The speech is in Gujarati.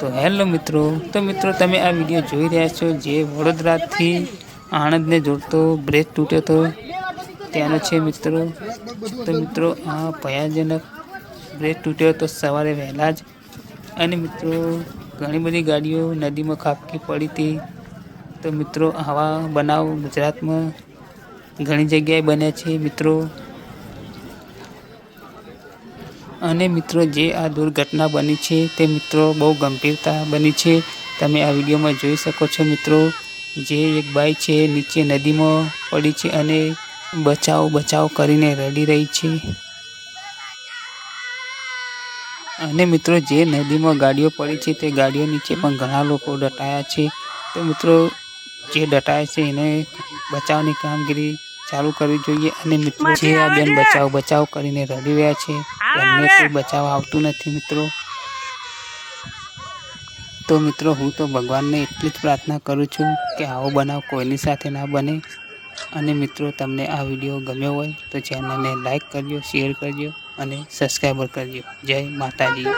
તો હેલો મિત્રો, તો મિત્રો તમે આ વીડિયો જોઈ રહ્યા છો જે વડોદરાથી આણંદને જોડતો બ્રેજ તૂટ્યો હતો ત્યાંનો છે મિત્રો. તો મિત્રો, આ ભયાજનક બ્રેજ તૂટ્યો હતો સવારે વહેલા જ. અને મિત્રો, ઘણી બધી ગાડીઓ નદીમાં ખાબકી પડી હતી. તો મિત્રો આવા બનાવ ગુજરાતમાં ઘણી જગ્યાએ બન્યા છે. મિત્રો અને મિત્રો, જે આ દુર્ઘટના બની છે, તે મિત્રો બહુ ગંભીરતા બની છે. તમે આ વિડીયોમાં જોઈ શકો છો મિત્રો, જે એક બાઈ છે, નીચે નદીમાં પડી છે અને બચાવ બચાવ કરીને રડી રહી છે. અને મિત્રો, જે નદીમાં ગાડીઓ પડી છે, તે ગાડીઓ નીચે પણ ઘણા લોકો દટાયા છે. તો મિત્રો, જે દટાયા છે, એને બચાવની કામગીરી ચાલુ કરવી જોઈએ અને મિત્રો, જે આ બેન બચાવ બચાવ કરીને રડી રહ્યા છે. એમને કોઈ બચાવ આવતું નથી મિત્રો. તો મિત્રો હું તો ભગવાનને એટલી જ પ્રાર્થના કરું છું કે આવો બનાવ કોઈની સાથે ના બને. અને મિત્રો તમને આ વીડિયો ગમ્યો હોય તો ચેનલને લાઈક કરજો શેર કરજો અને સબસ્ક્રાઈબર કરજો. જય માતાજી.